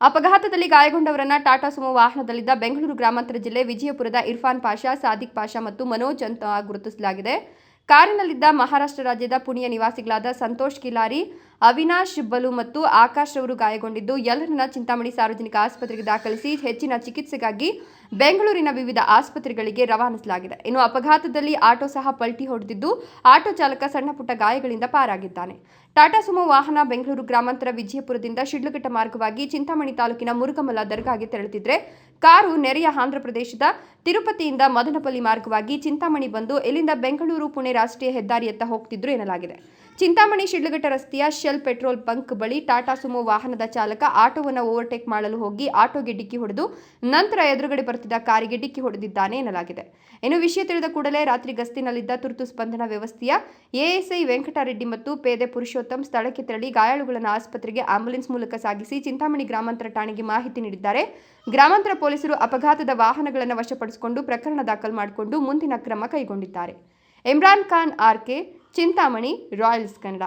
ಅಪಘಾತದಲ್ಲಿ ಗಾಯಗೊಂಡವರನ್ನ ಟಾಟಾ ಸುಮೋ ವಾಹನದಲ್ಲಿದ್ದ ಬೆಂಗಳೂರು ಗ್ರಾಮಾಂತರ ಜಿಲ್ಲೆ ವಿಜಯಪುರದ ಇರ್ಫಾನ್ ಪಾಷಾ, ಸಾದಿಕ್ ಪಾಷಾ ಮತ್ತು ಮನೋಜ್ ಅಂತ ಗುರುತಿಸಲಾಗಿದೆ. ಕಾರಿನಲ್ಲಿದ್ದ ಮಹಾರಾಷ್ಟ್ರ ರಾಜ್ಯದ ಪುಣೆಯ ನಿವಾಸಿಗಳಾದ ಸಂತೋಷ್ ಕಿಲಾರಿ, ಅವಿನಾಶ್ ಬಲು ಮತ್ತು ಆಕಾಶ್ ಅವರು ಗಾಯಗೊಂಡಿದ್ದು, ಎಲ್ಲರನ್ನ ಚಿಂತಾಮಣಿ ಸಾರ್ವಜನಿಕ ಆಸ್ಪತ್ರೆಗೆ ದಾಖಲಿಸಿ ಹೆಚ್ಚಿನ ಚಿಕಿತ್ಸೆಗಾಗಿ ಬೆಂಗಳೂರಿನ ವಿವಿಧ ಆಸ್ಪತ್ರೆಗಳಿಗೆ ರವಾನಿಸಲಾಗಿದೆ. ಇನ್ನು ಅಪಘಾತದಲ್ಲಿ ಆಟೋ ಸಹ ಪಲ್ಟಿ ಹೊಡೆದಿದ್ದು, ಆಟೋ ಚಾಲಕ ಸಣ್ಣ ಪುಟ್ಟ ಗಾಯಗಳಿಂದ ಪಾರಾಗಿದ್ದಾನೆ. ಟಾಟಾ ಸುಮೋ ವಾಹನ ಬೆಂಗಳೂರು ಗ್ರಾಮಾಂತರ ವಿಜಯಪುರದಿಂದ ಶಿಡ್ಲಘಟ್ಟ ಮಾರ್ಗವಾಗಿ ಚಿಂತಾಮಣಿ ತಾಲೂಕಿನ ಮುರುಗಮಲ ದರ್ಗಾಗೆ ತೆರಳುತ್ತಿದ್ರೆ ಕಾರು ನೆರೆಯ ಆಂಧ್ರಪ್ರದೇಶದ ತಿರುಪತಿಯಿಂದ ಮದನಪಲ್ಲಿ ಮಾರ್ಗವಾಗಿ ಚಿಂತಾಮಣಿ ಬಂದು ಇಲ್ಲಿಂದ ಬೆಂಗಳೂರು, ಪುಣೆ ರಾಷ್ಟ್ರೀಯ ಹೆದ್ದಾರಿಯತ್ತ ಹೋಗ್ತಿದ್ರು ಎನ್ನಲಾಗಿದೆ. ಚಿಂತಾಮಣಿ ಶಿಡ್ಲಘಟ್ಟ ರಸ್ತೆಯ ಶೆಲ್ ಪೆಟ್ರೋಲ್ ಬಂಕ್ ಬಳಿ ಟಾಟಾ ಸುಮೋ ವಾಹನದ ಚಾಲಕ ಆಟೋವನ್ನು ಓವರ್ಟೇಕ್ ಮಾಡಲು ಹೋಗಿ ಆಟೋಗೆ ಡಿಕ್ಕಿ ಹೊಡೆದು ನಂತರ ಎದುರುಗಡೆ ಬರುತ್ತಿದ್ದ ಕಾರಿಗೆ ಡಿಕ್ಕಿ ಹೊಡೆದಿದ್ದಾನೆ ಎನ್ನಲಾಗಿದೆ. ಇನ್ನು ವಿಷಯ ತಿಳಿದ ಕೂಡಲೇ ರಾತ್ರಿ ಗಸ್ತಿನಲ್ಲಿದ್ದ ತುರ್ತು ಸ್ಪಂದನ ವ್ಯವಸ್ಥೆಯ ಎಎಸ್ಐ ವೆಂಕಟರೆಡ್ಡಿ ಮತ್ತು ಪೇದೆ ಪುರುಷೋತ್ತಮ್ ಸ್ಥಳಕ್ಕೆ ತೆರಳಿ ಗಾಯಾಳುಗಳನ್ನು ಆಸ್ಪತ್ರೆಗೆ ಆಂಬ್ಯುಲೆನ್ಸ್ ಮೂಲಕ ಸಾಗಿಸಿ ಚಿಂತಾಮಣಿ ಗ್ರಾಮಾಂತರ ಠಾಣೆಗೆ ಮಾಹಿತಿ ನೀಡಿದ್ದಾರೆ. ಗ್ರಾಮಾಂತರ ಪೊಲೀಸರು ಅಪಘಾತದ ವಾಹನಗಳನ್ನು ವಶಪಡಿಸಿಕೊಂಡು ಪ್ರಕರಣ ದಾಖಲು ಮಾಡಿಕೊಂಡು ಮುಂದಿನ ಕ್ರಮ ಕೈಗೊಂಡಿದ್ದಾರೆ. Imran Khan RK Chintamani, Royals Kannada.